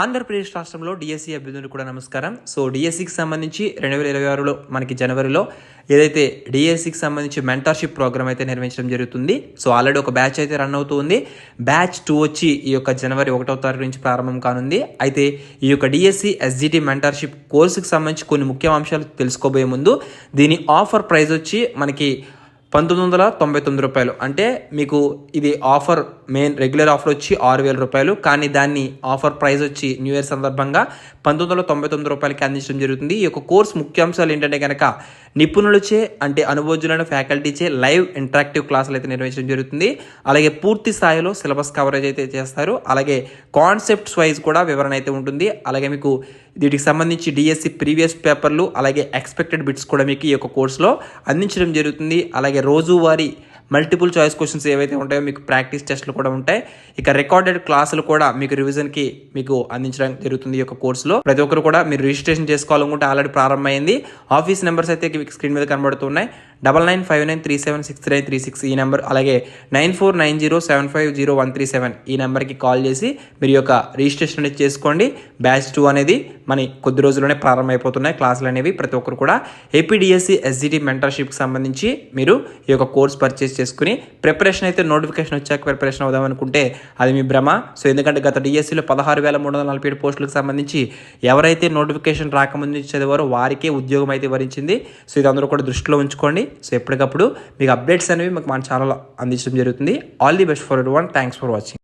ఆంధ్రప్రదేశ్ రాష్ట్రంలో డిఎస్సి అభ్యర్థులకు కూడా నమస్కారం. సో డిఎస్సికి సంబంధించి రెండు వేల ఇరవై ఆరులో మనకి జనవరిలో ఏదైతే డిఎస్సికి సంబంధించి మెంటర్షిప్ ప్రోగ్రామ్ అయితే నిర్వహించడం జరుగుతుంది. సో ఆల్రెడీ ఒక బ్యాచ్ అయితే రన్ అవుతుంది. బ్యాచ్ టూ వచ్చి ఈ యొక్క జనవరి ఒకటో తారీఖు నుంచి ప్రారంభం కానుంది. అయితే ఈ యొక్క డిఎస్సి ఎస్జిటి మెంటర్షిప్ కోర్సుకి సంబంధించి కొన్ని ముఖ్య అంశాలు తెలుసుకోబోయే ముందు దీని ఆఫర్ ప్రైస్ వచ్చి మనకి పంతొమ్మిది వందల తొంభై తొమ్మిది రూపాయలు. అంటే మీకు ఇది ఆఫర్ మెయిన్ రెగ్యులర్ ఆఫర్ వచ్చి ఆరు వేల రూపాయలు. కానీ దాన్ని ఆఫర్ ప్రైస్ వచ్చి న్యూ ఇయర్ సందర్భంగా పంతొమ్మిది వందల తొంభై తొమ్మిది రూపాయలకి అందించడం జరుగుతుంది. ఈ యొక్క కోర్స్ ముఖ్యాంశాలు ఏంటంటే కనుక నిపుణులచే అంటే అనుభవజ్ఞులైన ఫ్యాకల్టీచే లైవ్ ఇంటరాక్టివ్ క్లాసులు అయితే నిర్వహించడం జరుగుతుంది. అలాగే పూర్తి స్థాయిలో సిలబస్ కవరేజ్ అయితే చేస్తారు. అలాగే కాన్సెప్ట్స్ వైజ్ కూడా వివరణ అయితే ఉంటుంది. అలాగే మీకు వీటికి సంబంధించి డిఎస్సి ప్రీవియస్ పేపర్లు అలాగే ఎక్స్పెక్టెడ్ బిట్స్ కూడా మీకు ఈ యొక్క కోర్సులో అందించడం జరుగుతుంది. అలాగే రోజువారీ మల్టిపుల్ చాయిస్ క్వశ్చన్స్ ఏవైతే ఉంటాయో మీకు ప్రాక్టీస్ టెస్ట్లు కూడా ఉంటాయి. ఇక రికార్డెడ్ క్లాసులు కూడా మీకు రివిజన్కి మీకు అందించడం జరుగుతుంది ఈ యొక్క కోర్సులో ప్రతి ఒక్కరు కూడా మీరు రిజిస్ట్రేషన్ చేసుకోవాలనుకుంటే ఆల్రెడీ ప్రారంభమైంది. ఆఫీస్ నెంబర్స్ అయితే మీకు స్క్రీన్ మీద కనబడుతున్నాయి. Double nine five nine three seven six three three six ఈ నెంబర్ అలాగే nine four nine zero seven five zero one three seven ఈ నెంబర్కి కాల్ చేసి మీరు యొక్క రిజిస్ట్రేషన్ అనేది చేసుకోండి. బ్యాచ్ టూ అనేది మన కొద్ది రోజుల్లోనే ప్రారంభమైపోతున్నాయి. క్లాసులు అనేవి ప్రతి ఒక్కరు కూడా ఏపీడిఎస్సి ఎస్జిటి మెంటర్షిప్కి సంబంధించి మీరు ఈ యొక్క కోర్స్ పర్చేస్ చేసుకుని ప్రిపరేషన్ అయితే నోటిఫికేషన్ వచ్చాక ప్రిపరేషన్ అవుదాం అనుకుంటే అది మీ భ్రమ. సో ఎందుకంటే గత డిఎస్సిలో పదహారు వేల మూడు వందల నలభై ఏడు పోస్టులకు సంబంధించి ఎవరైతే నోటిఫికేషన్ రాకముందు చదివారో వారికే ఉద్యోగం అయితే వరించింది. సో ఇది అందరూ కూడా దృష్టిలో ఉంచుకోండి. సో ఎప్పటికప్పుడు మీకు అప్డేట్స్ అనేవి మీకు మన ఛానల్ అందించడం జరుగుతుంది. All the best for one thanks for watching